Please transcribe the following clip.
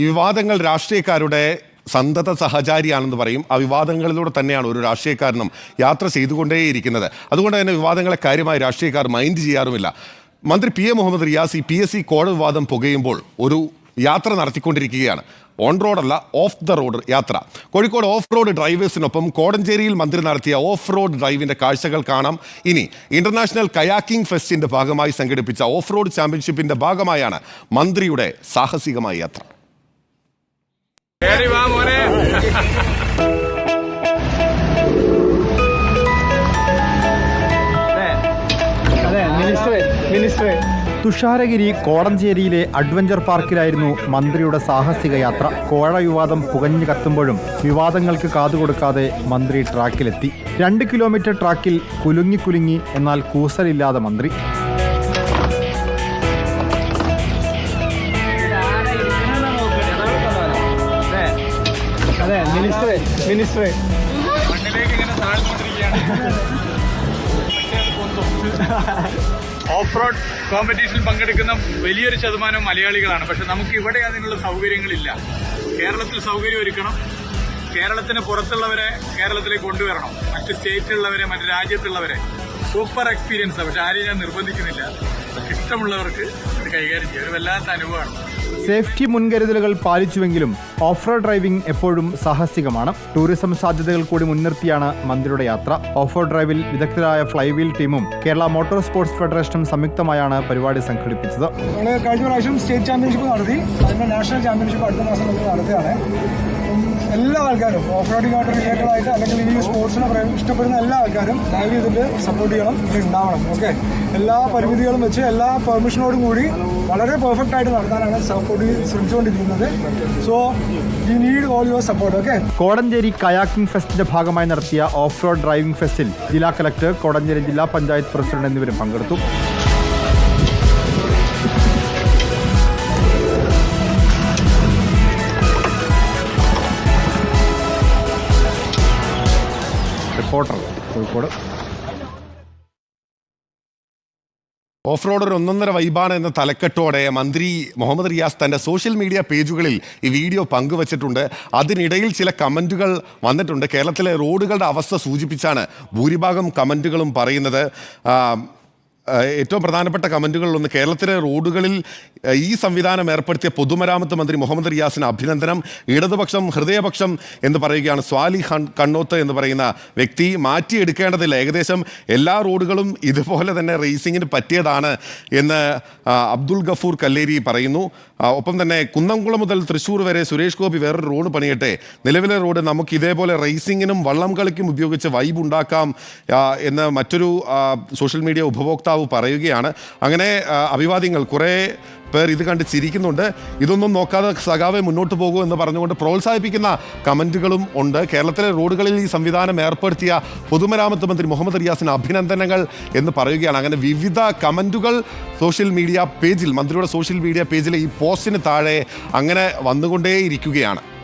ഈ വിവാദങ്ങൾ രാഷ്ട്രീയക്കാരുടെ സന്തത സഹചാരിയാണെന്ന് പറയും. ആ വിവാദങ്ങളിലൂടെ തന്നെയാണ് ഒരു രാഷ്ട്രീയക്കാരനും യാത്ര ചെയ്തുകൊണ്ടേയിരിക്കുന്നത്. അതുകൊണ്ട് തന്നെ വിവാദങ്ങളെ കാര്യമായി രാഷ്ട്രീയക്കാർ മൈൻഡ് ചെയ്യാറുമില്ല. മന്ത്രി പി എ മുഹമ്മദ് റിയാസ് ഈ പി എസ് സി കോഴ വിവാദം പുകയുമ്പോൾ ഒരു യാത്ര നടത്തിക്കൊണ്ടിരിക്കുകയാണ്. ഓൺ റോഡല്ല ഓഫ് ദ റോഡ് യാത്ര. കോഴിക്കോട് ഓഫ് റോഡ് ഡ്രൈവേഴ്സിനൊപ്പം കോടഞ്ചേരിയിൽ മന്ത്രി നടത്തിയ ഓഫ് റോഡ് ഡ്രൈവിന്റെ കാഴ്ചകൾ കാണാം. ഇനി ഇന്റർനാഷണൽ കയാക്കിംഗ് ഫെസ്റ്റിന്റെ ഭാഗമായി സംഘടിപ്പിച്ച ഓഫ് റോഡ് ചാമ്പ്യൻഷിപ്പിന്റെ ഭാഗമായാണ് മന്ത്രിയുടെ സാഹസികമായ യാത്ര. കേറി വാ മോനെ. തുഷാരഗിരി കോടഞ്ചേരിയിലെ അഡ്വഞ്ചർ പാർക്കിലായിരുന്നു മന്ത്രിയുടെ സാഹസിക യാത്ര. കോഴ വിവാദം പുകഞ്ഞു കത്തുമ്പോഴും വിവാദങ്ങൾക്ക് കാതുകൊടുക്കാതെ മന്ത്രി ട്രാക്കിലെത്തി. രണ്ട് കിലോമീറ്റർ ട്രാക്കിൽ കുലുങ്ങി കുലുങ്ങി എന്നാൽ കൂസലില്ലാതെ മന്ത്രി. അതെ മിനിസ്റ്റർ മിനിസ്റ്റർ മണ്ണിലേക്ക് ഇങ്ങനെ താഴ്ന്നുകൊണ്ടിരിക്കുകയാണ് ഓഫ് റോഡ് കോമ്പറ്റീഷനിൽ പങ്കെടുക്കുന്ന വലിയൊരു ശതമാനം മലയാളികളാണ്. പക്ഷെ നമുക്ക് ഇവിടെ അതിനുള്ള സൗകര്യങ്ങളില്ല. കേരളത്തിൽ സൗകര്യം ഒരുക്കണം. കേരളത്തിന് പുറത്തുള്ളവരെ കേരളത്തിലേക്ക് കൊണ്ടുവരണം. മറ്റ് സ്റ്റേറ്റിലുള്ളവരെ മറ്റ് രാജ്യത്തുള്ളവരെ. Super experience. പക്ഷെ ആരെയും ഞാൻ നിർബന്ധിക്കുന്നില്ല. ഇഷ്ടമുള്ളവർക്ക് ഇത് കൈകാര്യം ചെയ്യും. ഒരു വല്ലാത്ത അനുഭവമാണ്. സേഫ്റ്റി മുൻകരുതലുകൾ പാലിച്ചുവെങ്കിലും ഓഫ് റോഡ് ഡ്രൈവിംഗ് എപ്പോഴും സാഹസികമാണ്. ടൂറിസം സാധ്യതകൾ കൂടി മുൻനിർത്തിയാണ് മന്ത്രിയുടെ യാത്ര. ഓഫ് റോഡ് ഡ്രൈവിൽ വിദഗ്ധരായ ഫ്ലൈവീൽ ടീമും കേരള മോട്ടോർ സ്പോർട്സ് ഫെഡറേഷനും സംയുക്തമായാണ് പരിപാടി സംഘടിപ്പിച്ചത്. കഴിഞ്ഞ പ്രാവശ്യം സ്റ്റേറ്റ് ചാമ്പ്യൻഷിപ്പ് നടത്തി. അതിന്റെ നാഷണൽ ചാമ്പ്യൻഷിപ്പ് അടുത്ത മാസം നടത്തുകയാണ്. എല്ലാ ആൾക്കാരും ഓഫ് റോഡിങ്ങായിട്ട് റിലേറ്റഡ് ആയിട്ട് അല്ലെങ്കിൽ ഈ സ്പോർട്സിനെ ഇഷ്ടപ്പെടുന്ന എല്ലാ ആൾക്കാരും ദയവ് ഇതിന്റെ സപ്പോർട്ട് ചെയ്യണം ഇത് ഉണ്ടാവണം ഓക്കെ എല്ലാ പരിമിതികളും വെച്ച് എല്ലാ പെർമിഷനോടും കൂടി വളരെ പെർഫെക്റ്റ് ആയിട്ട് നടത്താനാണ് സപ്പോർട്ട് ശ്രമിച്ചുകൊണ്ടിരിക്കുന്നത്. So you need all your support okay Kodanchery kayaking ഫെസ്റ്റിന്റെ ഭാഗമായി നടത്തിയ ഓഫ് റോഡ് ഡ്രൈവിംഗ് ഫെസ്റ്റിൽ ജില്ലാ കലക്ടർ കോടഞ്ചേരി ജില്ലാ പഞ്ചായത്ത് പ്രസിഡന്റ് എന്നിവരും പങ്കെടുത്തു. റിപ്പോർട്ടർ കോഴിക്കോട്. ഓഫ് റോഡ് ഒരു ഒന്നൊന്നര വൈബാണ് എന്ന തലക്കെട്ടോടെ മന്ത്രി മുഹമ്മദ് റിയാസ് തന്റെ സോഷ്യൽ മീഡിയ പേജുകളിൽ ഈ വീഡിയോ പങ്കുവച്ചിട്ടുണ്ട്. അതിനിടയിൽ ചില കമന്റുകൾ വന്നിട്ടുണ്ട്. കേരളത്തിലെ റോഡുകളുടെ അവസ്ഥ സൂചിപ്പിച്ചാണ് ഭൂരിഭാഗം കമന്റുകളും പറയുന്നത്. ഏറ്റവും പ്രധാനപ്പെട്ട കമന്റുകളിലൊന്ന് കേരളത്തിലെ റോഡുകളിൽ ഈ സംവിധാനം ഏർപ്പെടുത്തിയ പൊതുമരാമത്ത് മന്ത്രി മുഹമ്മദ് റിയാസിന് അഭിനന്ദനം ഇടതുപക്ഷം ഹൃദയപക്ഷം എന്ന് പറയുകയാണ് സ്വാലി കണ്ണോത്ത് എന്ന് പറയുന്ന വ്യക്തി. മാറ്റിയെടുക്കേണ്ടതില്ല. ഏകദേശം എല്ലാ റോഡുകളും ഇതുപോലെ തന്നെ റേസിങ്ങിന് പറ്റിയതാണ് എന്ന് അബ്ദുൾ ഗഫൂർ കല്ലേരി പറയുന്നു. ഒപ്പം തന്നെ കുന്നംകുളം മുതൽ തൃശ്ശൂർ വരെ സുരേഷ് ഗോപി വേറൊരു റോഡ് പണിയട്ടെ. നിലവിലെ റോഡ് നമുക്ക് ഇതേപോലെ റേസിങ്ങിനും വള്ളം കളിക്കും ഉപയോഗിച്ച് വൈബ് ഉണ്ടാക്കാം എന്ന് മറ്റൊരു സോഷ്യൽ മീഡിയ ഉപഭോക്താവ് പറയുകയാണ്. അങ്ങനെ അഭിവാദ്യങ്ങൾ കുറേ പേർ ഇത് കണ്ട് ചിരിക്കുന്നുണ്ട്. ഇതൊന്നും നോക്കാതെ സഖാവെ മുന്നോട്ട് പോകൂ എന്ന് പറഞ്ഞുകൊണ്ട് പ്രോത്സാഹിപ്പിക്കുന്ന കമന്റുകളും ഉണ്ട്. കേരളത്തിലെ റോഡുകളിൽ ഈ സംവിധാനം ഏർപ്പെടുത്തിയ പൊതുമരാമത്ത് മന്ത്രി മുഹമ്മദ് റിയാസിന് അഭിനന്ദനങ്ങൾ എന്ന് പറയുകയാണ്. അങ്ങനെ വിവിധ കമന്റുകൾ സോഷ്യൽ മീഡിയ പേജിൽ മന്ത്രിയുടെ സോഷ്യൽ മീഡിയ പേജിലെ ഈ പോസ്റ്റിന് താഴെ അങ്ങനെ വന്നുകൊണ്ടേയിരിക്കുകയാണ്.